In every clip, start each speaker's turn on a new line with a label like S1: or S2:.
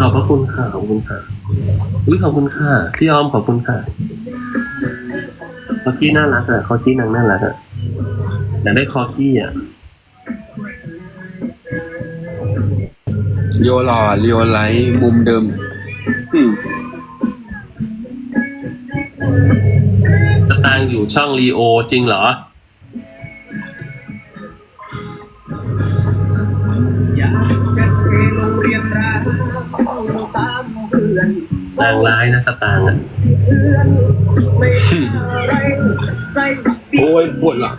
S1: ขอบพระคุณค่ะขอบคุณค่ะอุ้ยขอบคุณค่ะพี่ออมขอบคุณค่ะคอกี้น่ารักอะคอกี้นางน่ารักอะอยากได้คอกี้อะ
S2: โยหล่อเรียวไลท์มุมเดิมอืม
S1: สตางค์อยู่ช่องรีโอจริงเหรอ นางร้ายนะสตางค์อะ
S2: โอ้ยปวดหลัง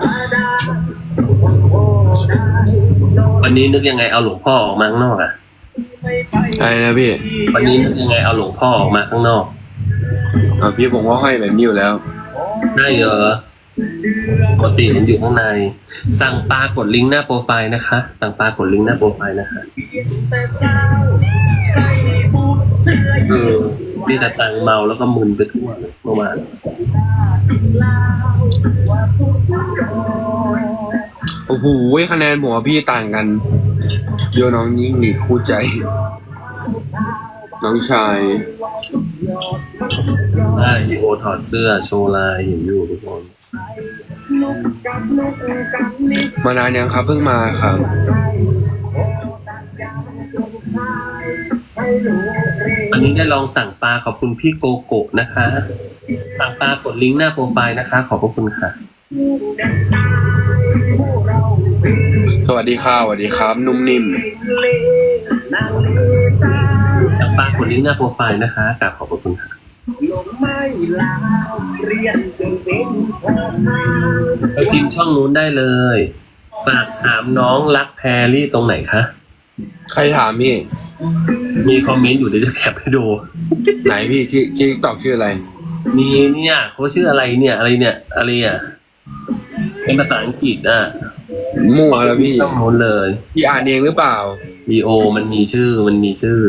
S1: วันนี้นึกยังไงเอาหลวงพ่อออกมาข้างนอกอะ
S2: อะไรนะพี่
S1: วันนี้นึกยังไงเอาหลวงพ่อออกมาข้างนอก
S2: อ่าพี่ผมว่าห้อยแบบนี้อยู่แล้ว
S1: ได้เหรอปกติเห็นอยู่ข้างใน สั่งปลากดลิงก์หน้าโปรไฟล์นะคะ สั่งปลากดลิงก์หน้าโปรไฟล์นะคะ เออ พี่ตะตังเมาแล้วก็มึนไปทั่วเลยเมื่อวาน
S2: โอ้โหคะแนนผมกับพี่ต่างกันโยน้องยิ่งหลีกคู่ใจ น้องชาย
S1: ได้อีโอถอดเสื้อโชว์ลายเห็นอยู่ทุกคน
S2: มานานยังครับเพิ่งมาครับ
S1: อันนี้ได้ลองสั่งปลาขอบคุณพี่โกโกะนะคะ สั่งปลากดลิงก์หน้าโปรไฟล์นะคะ ขอบพระคุณค่ะ
S2: สวัสดีค่ะสวัสดีครับ นุ่มนิ่ม
S1: สั่งปลากดลิงก์หน้าโปรไฟล์นะคะกราบขอบพระคุณค่ะไปพิมพ์ช่องนู้นได้เลย ฝากถามน้องรักแพรรี่ตรงไหนคะ
S2: ใครถามพี่
S1: มีคอมเมนต์อยู่เดี๋ยวจะแคปให้ดู
S2: ไหนพี่ที่ที่ตอกชื่ออะไร
S1: มีเนี่ยเขาชื่ออะไรเนี่ยอะไรเนี่ยอะไรอะเป็นภาษาอังกฤษอะ
S2: มั่วแล้วพี่
S1: ช่องนู้นเลย
S2: พี่อ่านเองหรือเปล่า
S1: วีโอมันมีชื่อมันมีชื่อ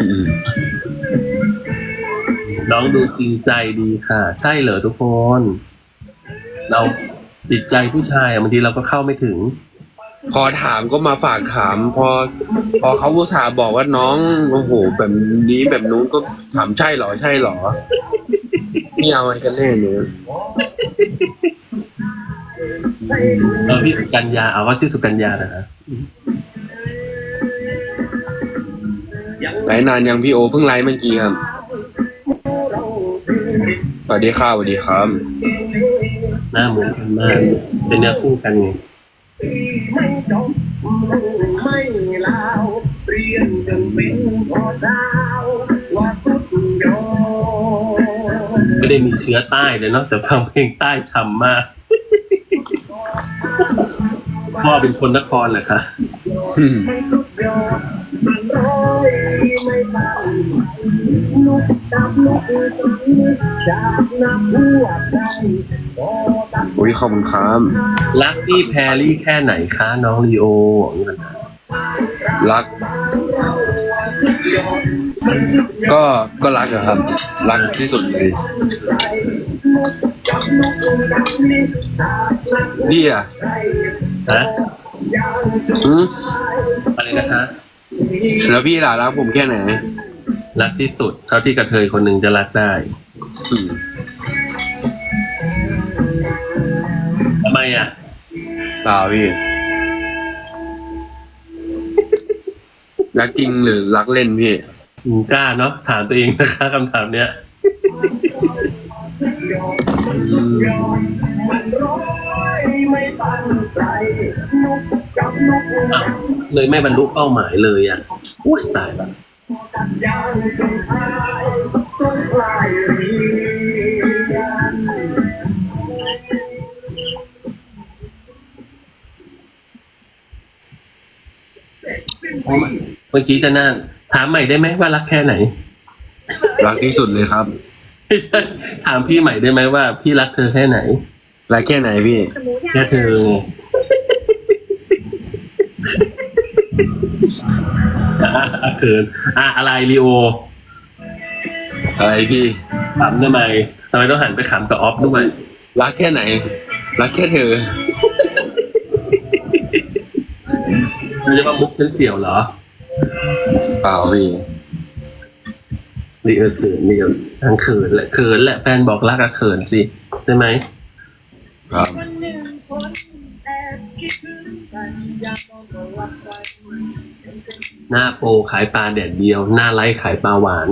S2: อืม
S1: น้องดูจริงใจดีค่ะ ใช่เหรอทุกคน เราจิตใจผู้ชายอะบางทีเราก็เข้าไม่ถึง
S2: พอถามก็มาฝากถาม พอ พอเขาอุตส่าห์บอกว่าน้องโอ้โหแบบนี้แบบนู้นก็ถามใช่เหรอใช่เหรอนี่เอาอะไรกันแน่เนี่ย
S1: เออพี่สุกัญญาเอาว่าชื่อสุกัญญานะฮะ
S2: ไลฟ์นานยังพี่โอเพิ่งไลฟ์เมื่อกี้ครับสวัสดีค่ะสวัสดีครับ
S1: หน้าเหมือนกันมากเป็นเนื้อคู่กันไง ไม่ได้มีเชื้อใต้เลยเนาะแต่ฟังเพลงใต้ช้ำมาก พ่อเป็นคนนครเหรอคะ
S2: อืมอุ้ยขอบคุณครับ
S1: รักพี่แพรรี่แค่ไหนคะน้องลีโออย่างนี้นะ
S2: รัก ก็ก็รักอะครับ รักที่สุดเลยพี่อะ
S1: ฮะ
S2: อืม
S1: อะไรนะคะ
S2: แล้วพี่ล่ะรักผมแค่ไหน
S1: รักที่สุด เท่าที่กระเทยคนหนึ่งจะรักได้
S2: อืม
S1: ทำไมอะ
S2: เปล่าพี่ รักจริงหรือรักเล่นพี่
S1: อืมกล้าเนาะถามตัวเองนะคะคำถามเนี้ย
S2: อืม
S1: อ้าวเลยไม่บรรลุเป้าหมายเลยอะอุ้ยตายละ เมื่อกี้จะนั่งถามใหม่ได้ไหมว่ารักแค่ไหน
S2: รักที่สุดเลยครับ
S1: ไม่ใช่ถามพี่ใหม่ได้ไหมว่า พี่รักเธอแค่ไหน
S2: รักแค่ไหนพี่
S1: แค่เธอไงอะอะเขินอะอะไรลีโอ
S2: อะไรพี่
S1: ขำทำไมทำไมต้องหันไปขำกับออฟด้วย
S2: รักแค่ไหน รักแค่เธอ
S1: มันจะมามุกฉันเสี่ยวเหรอ
S2: เปล่าพี่
S1: ดีเออเขินเดียวทางเขินแหละเขินแหละแฟนบอกรักอะเขินสิใช่ไหม
S2: ครับ
S1: หน้าโปขายปลาแดดเดียว หน้าไลฟ์ขายปลาหวาน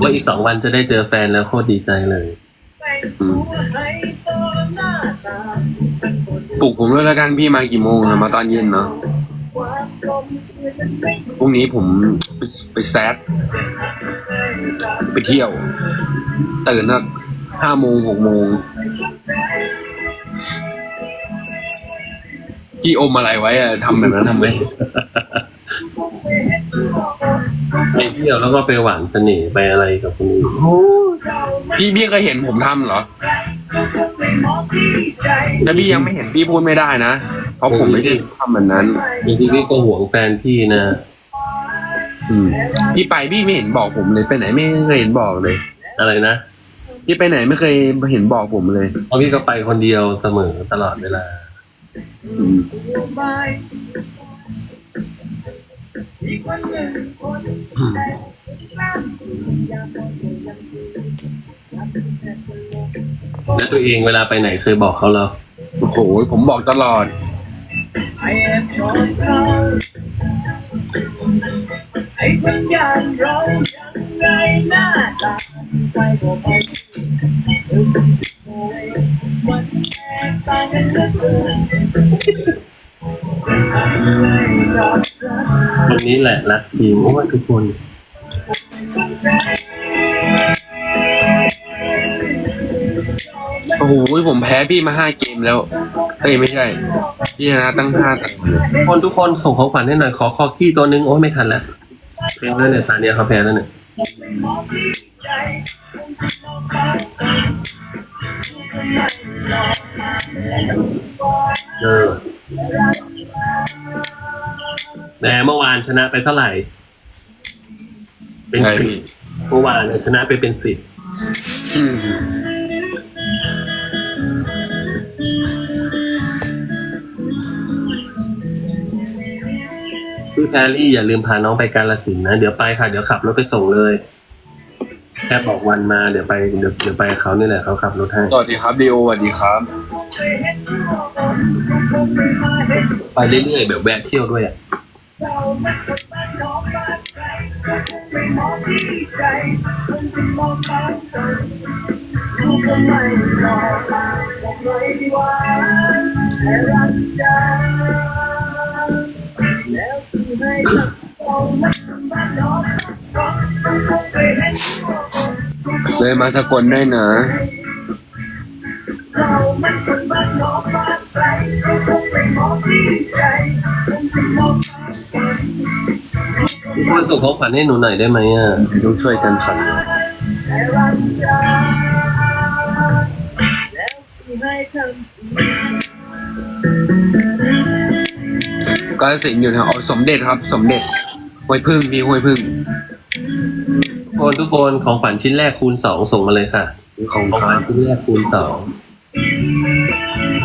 S1: ว่าอีกสองวันจะได้เจอแฟนแล้วโคตรดีใจเลย
S2: ปลุกผมด้วยแล้วกันพี่มากี่โมงอะมาตอนเย็นเนาะพรุ่งนี้ผมไปไปแซดไปเที่ยว ตื่นสักห้าโมงหกโมงพี่อมอะไรไว้อะทำแบบนั้นทำไม
S1: ไปเที่ยวแล้วก็ไปหวานเสน่ห์ไปอะไรกับคนอื่น
S2: พี่พี่เคยเห็นผมทำเหรอ แต่พี่ยังไม่เห็นพี่พูดไม่ได้นะ เพราะผมไม่ได้ทำแบบนั้น
S1: บางทีพี่ก็ห่วงแฟนพี่นะ
S2: อืมพี่ไปพี่ไม่เห็นบอกผมเลยไปไหนไม่เคยเห็นบอกเลย
S1: อะไรนะ
S2: พี่ไปไหนไม่เคยเห็นบอกผมเลย
S1: เพราะพี่ก็ไปคนเดียวเสมอตลอดเวลา
S2: อืม
S1: อืม แล้วตัวเองเวลาไปไหนเคยบอกเขาเหรอ
S2: โอ้โหผมบอกตลอด
S3: ไอ้วิญญาณเรายังไงหน้าตาไปก็ไปมันแตกต่างกันเหลือเกินไม่ยอมรับ
S1: วันนี้แหละรักทีมโอ้ยทุกคน
S3: สนใจ
S2: โอ้โหผมแพ้พี่มาห้าเกมแล้วเอ้ยไม่ใช่ พี่ชนะตั้งห้าแต้มเลย
S1: ทุกคนทุกคนส่งของขวัญให้หน่อยขอคอกี้ตัวนึงโอ้ยไม่ทันแล้วแพ้แล้วเนี่ยตาเนี้ยเขาแพ้แล้วเนี่ย
S3: ไม่มองที่ใจคงจะมองเขาทำไมรอมา
S1: เออแหมเมื่อวานชนะไปเท่าไหร่ เป็น
S2: ใช่
S1: สิบ
S2: พี่
S1: เมื่อวานเนี่ยชนะไปเป็นสิบ พี่แพรรี่อย่าลืมพาน้องไปกาลสินธุ์นะ เดี๋ยวไปค่ะ เดี๋ยวขับรถไปส่งเลย แค่บอกวันมาเดี๋ยวไปเดี๋ยวเดี๋ยวไปกับเขานี่แหละเขาขับรถให้
S2: สวัสดีครับดีโอสวัสดีครับ
S3: เคยเห็นตัวตนคงไม่มาเห็น
S1: ไปเรื่อยๆแบบแวะเที่ยวด้วยอะ
S3: เรามันคนบ้านน้องบ้านใครก็คงไม่มองที่ใจคงจะมองเขาตนลูกก็ไม่รอมาบอกเลยว่าแต่รักจาแล้วคือให้สักเรามันคนบ้านน้องก็คงไม่ เห็นตัวตน
S2: เลยมาสกลได้นะ
S3: เรามันคนบ้านน้องบ้านใครก็คงไม่มองที่ใจคงจะมองเขาตน
S1: ทุกคนส่งของขวัญให้หนูหน่อยได้ไหมอะ
S2: ต้องช่วยกันพัน
S3: แต่รักจาแล้ว
S2: กาลสินธุ์อยู่แถวอ๋อสมเด็จครับ สมเด็จห้วยพึ่งพี่ห้วยพึ่ง
S1: ทุกคนทุกคนของขวัญชิ้นแรกคูณสองส่งมาเลยค่ะ
S2: ของ
S1: ของ
S2: ค
S1: ขวั
S2: รั
S1: ญ
S2: บ
S1: ชิ้นแรกคูณสอง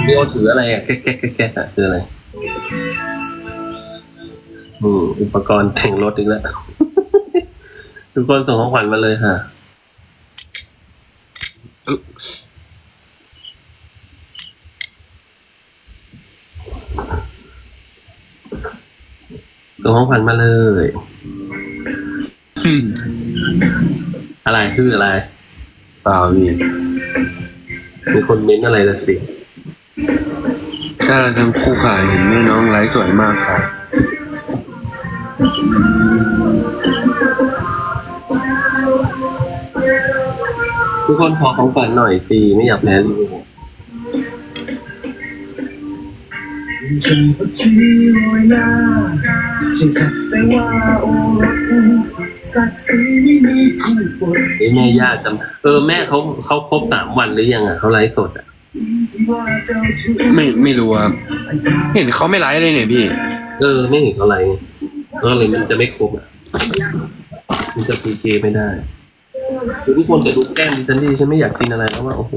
S1: พี่โอถืออะไรอะแก๊กแก๊กแก๊กแก๊กอะคืออะไรอืมอุปกรณ์แต่งรถอีกแล้ว ทุกคนส่งของขวัญมาเลยค่ะ ส่งของขวัญมาเลย
S2: อืม
S1: อะไรคืออะไร
S2: เปล่าพี่
S1: มีคนเม้นอะไรละสิ
S2: ถ้าทั้งคู่ค่ะเห็นแม่น้องไลฟ์สวยมากค่ะ
S1: ทุกคนขอของขวัญหน่อยสิไม่อยากแพ้ลิเวอร์พูล
S3: ฉันก็ชี้รอยหน้าฉันสักแต่ว่าโอ้รักสักสีไม่มีผู้ปวด
S1: เอ้ยแม่ย่าจำเออแม่เขาเขาครบสามวันหรือยังอะเขาไลฟ์สดอะ
S3: ที่ว่าเจ้าชู้
S2: ไม่ไม่รู้ครับเห็นเขาไม่ไลฟ์เลยเนี่ยพี่
S1: เออไม่เห็นเขาไลฟ์ก็เลยมันจะไม่ครบอะมันจะพีเคไม่ได้คือทุกคนจะดูแก้มดิฉันดีฉันไม่อยากกินอะไรแล้วว่าโอ้โห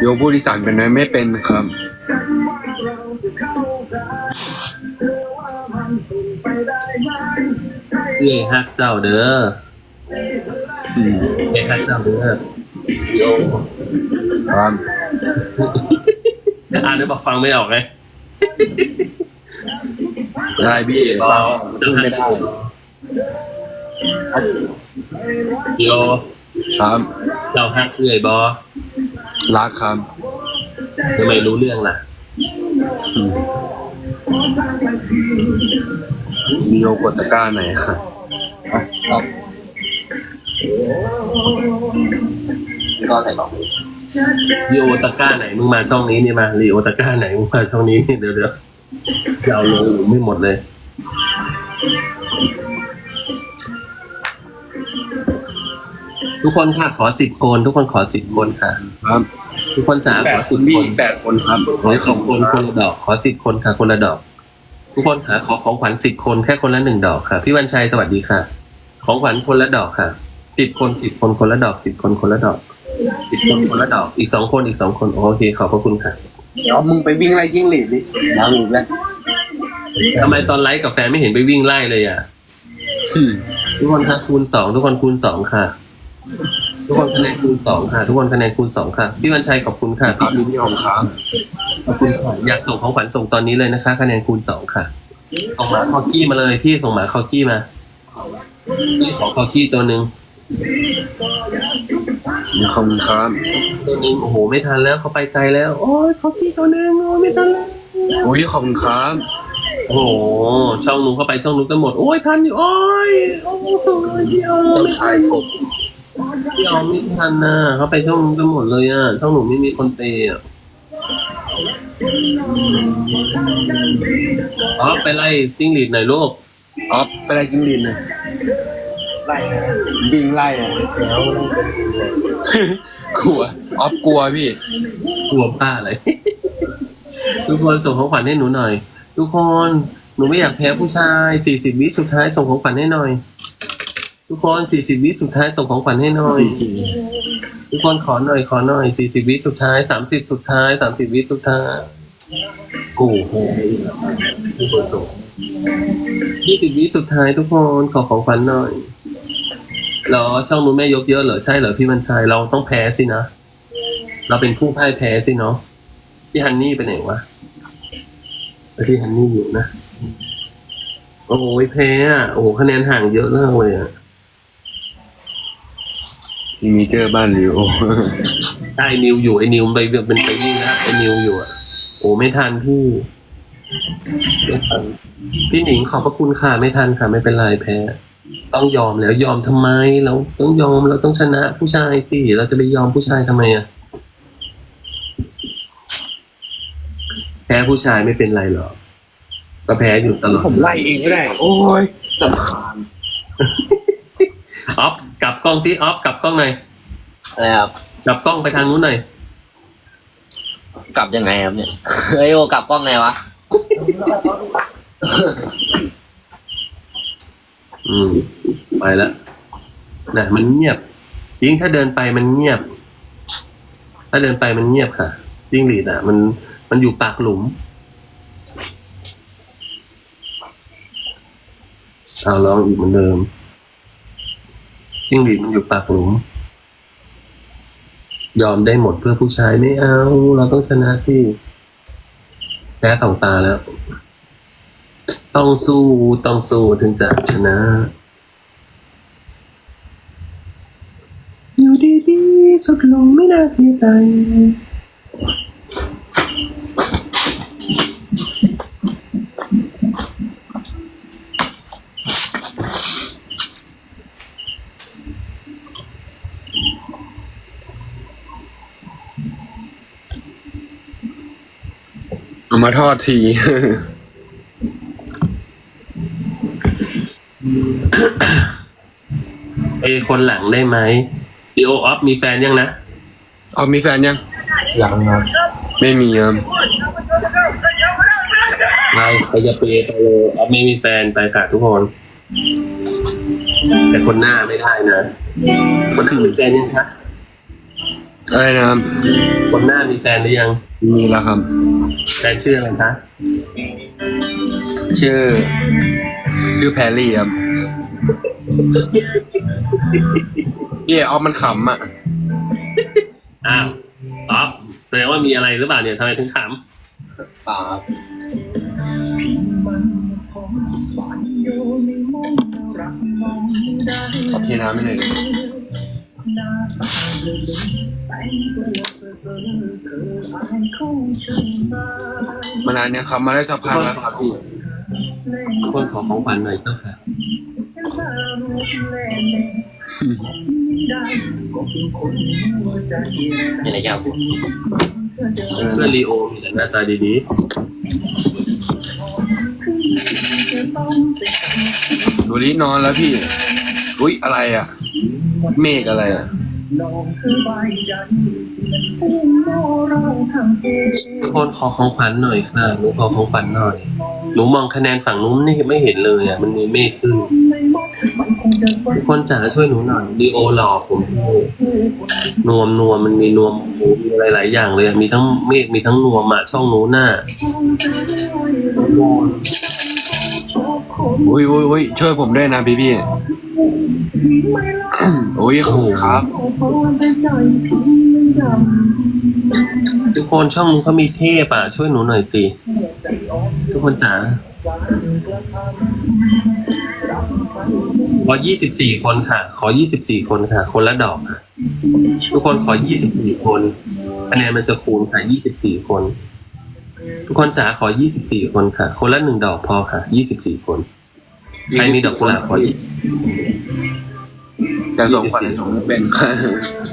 S2: โยผู้โดยสารเป็นไหมไม่เป็นครับ
S1: เอ้ยฮักเจ้าเด้อ
S2: อืม
S1: เอ้ยฮักเจ้าเด้อโย
S2: ครับ
S1: อ่านได้บอกฟังไม่ออกไง
S2: ได้พี่ฟังพูดไม่ได้
S1: โย
S2: ครับ
S1: เจ้าฮักเอ้ยบอ
S2: รักครับ
S1: ทำไมรู้เรื่องล่ะ
S2: อืมมีโยกดตะกร้าไหนครับครับก็ไหนบอก
S1: ลีโอตะกร้าไหนมึงมาช่องนี้นี่มาลีโอตะกร้าไหนมึงมาช่องนี้นี่เดี๋ยวเดี๋ยวจะเอาลงหรือไม่หมดเลย ทุกคนค่ะขอสิบคนทุกคนขอสิบคนค่ะ
S2: ครับ
S1: ทุกคนจ๋า
S2: แป
S1: ข
S2: ด
S1: อ
S2: ค
S1: สิ
S2: น
S1: บ
S2: พี่
S1: คน
S2: แปดคนครับ
S1: ขอสิบคนคนละดอก ขอสิบคนค่ะ คนละดอก ทุกคนค่ะขอของขวัญสิบคนแค่คนละหนึ่งดอกค่ะ พี่วันชัยสวัสดีค่ะ ของขวัญคนละดอกค่ะสิบคนสิบคนคนละดอกสิบคนคนละดอกสิบคนคนละดอกอีกสองคนอีกสองคนโอเคขอบพระคุณค่ะ
S2: เดี๋ยวมึงไปวิ่งไล่จิ้งหรีดดิล้างหลีดแล้ว
S1: ทำไมตอนไลฟ์กับแฟนไม่เห็นไปวิ่งไล่เลยอะ ทุกคนคะคูณสองทุกคนคูณสองค่ะ ทุกคนคะแนนคูณสองค่ะ ทุกคนคะแนนคูณสองค่ะ พี่วันชัยขอบคุณค่ะ
S2: ครับ
S1: พี่
S2: พี่หอมครับ
S1: ขอบคุณค่ะอยากส่งของขวัญส่งตอนนี้เลยนะคะ คะแนนคูณสองค่ะส่งหมาคอกี้มาเลยพี่ส่งหมาคอกี้มาพี่ขอคอกี้ตัวหนึ่ง
S2: ขอบคุณครับ
S1: ตัวหนึ่งโอ้โหไม่ทันแล้วเขาไปไกลแล้ว โอ้ยคอกี้ตัวหนึ่งโอ้ยไม่ทันแล้ว
S2: โอ้ยขอบคุณครับ
S1: โอ้โหช่องนู้นเข้าไปช่องนู้นกันหมดโอ้ยทันอยู่โอ้ยโอ้โหเดียว
S2: เจ้าชายกบ
S1: พี่ออมไม่ทันนะเขาไปช่องนู้นกันหมดเลยอะช่องหนูไม่มีคนเปย์อะอ๋อไปไล่จิ้งหรีดหน่อยลูก
S2: ออฟไปไล่จิ้งหรีดหน่อยไล่วิ่งไล่อะแล้วกลัวออฟกลัวพี่
S1: กลัวป้าเลย ทุกคนส่งของขวัญให้หนูหน่อย ทุกคนหนูไม่อยากแพ้ผู้ชายสี่สิบวิสุดท้ายส่งของขวัญให้หน่อย ทุกคนสี่สิบวิสุดท้ายส่งของขวัญให้หน่อย ทุกคนขอหน่อยขอหน่อยสี่สิบวิสุดท้ายสามสิบสุดท้ายสามสิบวิสุดท้ายโอ้โหทุกคนส่งยี่สิบวิสุดท้ายทุกคนขอของขวัญหน่อยเหรอช่องนู้นแม่ยกเยอะเหรอใช่เหรอพี่มันชัยเราต้องแพ้สินะเราเป็นผู้พ่ายแพ้สิเนาะพี่ฮันนี่ไปไหนวะพี่ฮันนี่อยู่นะโอ้ยแพ้อะโอ้โหคะแนนห่างเยอะมากเลยอะ
S2: ที่มีเจอบ้านริว
S1: ไอ้นิวอยู่ไอ้นิวมันไปเป็นไปวิ่งนะไอ้นิวอยู่อะโอ้ไม่ทันพี่ไม่ทันพี่หนิงขอบพระคุณค่ะไม่ทันค่ะ ไม่เป็นไรแพ้ ต้องยอมแล้วยอมทำไมเราต้องยอมเราต้องชนะผู้ชายสิเราจะไปยอมผู้ชายทำไมอะแพ้ผู้ชายไม่เป็นไรหรอกก็แพ้อยู่ตลอด
S2: ผมไล่เองก็ได้ โอ้ยสำคาญ
S1: ออฟ กลับกล้องที่ออฟกลับกล้องหน่อย
S4: อะไรครับ
S1: กลับกล้องไปทางนู้นหน่อย
S4: กลับยังไงครับเนี่ยเฮ้ยโอกลับกล้องไงวะ
S1: อืมไปแล้วนะมันเงียบ จริงถ้าเดินไปมันเงียบ ถ้าเดินไปมันเงียบค่ะจิ้งหรีดอะ มันมันอยู่ปากหลุมเอาลองอีกเหมือนเดิม จิ้งหรีดมันอยู่ปากหลุม ยอมได้หมดเพื่อผู้ชายไม่เอา เราต้องชนะสิแพ้ต่องตาแล้ว ต้องสู้ต้องสู้ถึงจะชนะอยู่ดีๆสุดลงไม่น่าเสียใจ
S2: เอามาทอดที
S1: เอคนหลังได้ไหมดีโอออฟมีแฟนยังนะ
S2: เอามีแฟนยัง
S4: ยังครับ
S2: ไม่มีครับ
S1: ไม่ใครจะเปย์ไปเลยออฟไม่มีแฟนไปค่ะทุกคน แต่คนหน้าไม่ได้นะ คนหน้ามีแฟนยังคะ
S2: อะไรนะครับ
S1: คนหน้ามีแฟนหรือยัง
S2: มีแล้วครับ
S1: แฟนชื่ออะไรคะ
S2: ชื่อ ชื่อแพรรี่ครับพี่เอามันขำอะ
S1: อ้าวอ๋อแสดงว่ามีอะไรหรือเปล่าเนี่ยทำไมถึงข
S4: เปล่าครับ
S2: ขอเทน้ำ ให้หน่อยดิมานานเนี่ยครับมาได้สักพักแล้วครับพี่ำ
S1: ทุกคนขอของขวัญหน่อยเจ้าค่ะ
S4: มีอะไรอยากพูด
S1: เพื่อนลีโอมีแต่หน้าตาดี
S2: ดูดินอนแล้วพี่ อุ้ยอะไรอะ เมฆอะไรอะ
S1: ๆทุกคนขอของขวัญหน่อยค่ะหนูขอของขวัญหน่อย หนูมองคะแนนฝั่งนู้นนี่ไม่เห็นเลยอะ มันมีเมฆขึ้นทุกคนจ๋าช่วยหนูหน่อยลีโอหลอกผมด้วยนวมนวมมันมีนวมมีอะไรหลายอย่างเลย มีทั้งเมฆมีทั้งนวมอะช่องนู้นน่ะ
S2: อุ้ยอุ้ยอุ้ยช่วยผมด้วยนะพี่พี่อุ้ยขอบคุณครับ
S1: ทุกคนช่องนู้นเขามีเทพอะ ช่วยหนูหน่อยสิทุกคนจ๋าขอยี่สิบสี่คนค่ะ ขอยี่สิบสี่คนค่ะ คนละดอกค่ะ ทุกคนขอยี่สิบสี่คนคะแนนมันจะคูณค่ะยี่สิบสี่คน ทุกคนจ๋าขอยี่สิบสี่คนค่ะ คนละหนึ่งดอกพอค่ะยี่สิบสี่คน ใครมีดอกกุหลาบขอยี่
S2: แต่ส่งขวัญให้ผมเป็น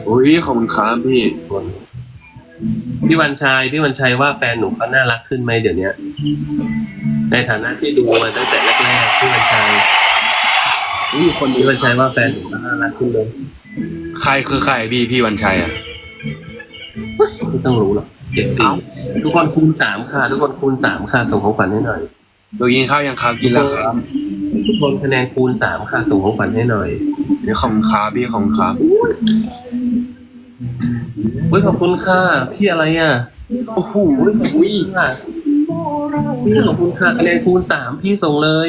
S2: อุ้ยขอบคุณครับพี่
S1: คนพี่วันชัยพี่วันชัยว่าแฟนหนูเขาน่ารักขึ้นไหมเดี๋ยวเนี้ย ในฐานะที่ดูมาตั้งแต่แรกๆพี่วันชัย
S2: อุ้ยคน
S1: พี่วันชัยว่าแฟนหนูเขาน่ารักขึ้นเลย
S2: ใครคือใครพี่พี่วันชัยอะ
S1: ไม่ต้องรู้หรอก เด็กสี่ทุกคนคูณสามค่ะ ทุกคนคูณสามค่ะ ส่งของขวัญให้หน่อย
S2: ดูกินข้าวยังครับกินแล้วครับ
S1: ทุกคนคะแนนคูณสามค่ะ ส่งของขวัญให้หน่อย
S2: เดี๋ยวขอบคุณครับพี่ขอบคุณครับ
S1: เฮ้ยขอบคุณค่ะพี่อะไรอะ
S2: โอ้โห
S1: เฮ้ยขอบคุณค่ะพี่ขอบคุณค่ะคะแนนคูณสามพี่ส่งเลย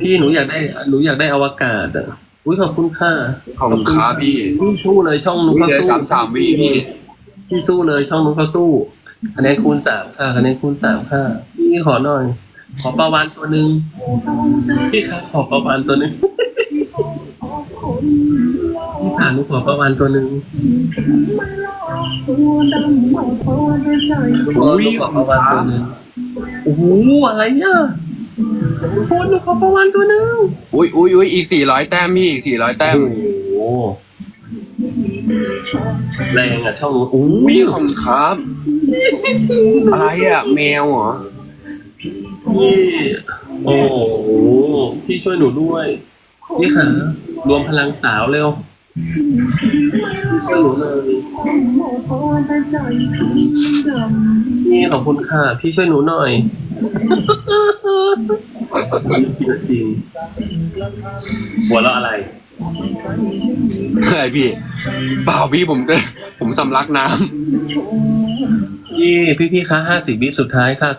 S1: พี่หนูอยากได้หนูอยากได้อวกาศอะอุ้ยขอบคุณค่ะ
S2: ขอบคุณครับพี่
S1: พี่สู้เลยช่องนู้น
S2: พี่
S1: เขา
S2: เหลือ
S1: สู้
S2: สามสามวิพี่
S1: พี่สู้เลยช่องนู้นเขาสู้คะแนนคูณสามค่ะคะแนนคูณสามค่ะพี่ขอหน่อย ขอประวานตัวหนึ่งพี่ครับขอประวานตัวหนึ่งพี่ผ่านหนูขอประวานตัวหนึ่ง
S2: อุ้ย
S1: ขอประวานตัวหนึ่งโอ้โหอะไรเนี่ยทุกคนหนูขอประวานตัวหนึ่ง
S2: อุ้ยอุ้ยอุ้ยอีกสี่ร้อยแต้มพี่อีกสี่ร้อยแต้ม
S1: โอ้โห แรงอะช่องนู้นโอ้
S2: อุ้
S1: ย
S2: ยขอบคุณครับ อะไรอะ แมวเหรอ
S1: พี่โอ้โหพี่ช่วยหนูด้วยพี่ขารวมพลังสาวเร็วพี่ช่วยหนูเลยนี่ขอบคุณค่ะ พี่ช่วยหนูหน่อยจริงหัวเราะอะไร
S2: อะไรพี่เปล่าพี่ผมผมสำลักน้ำ
S1: พี่พี่พี่คะห้าสิบวิสุดท้ายค่ะ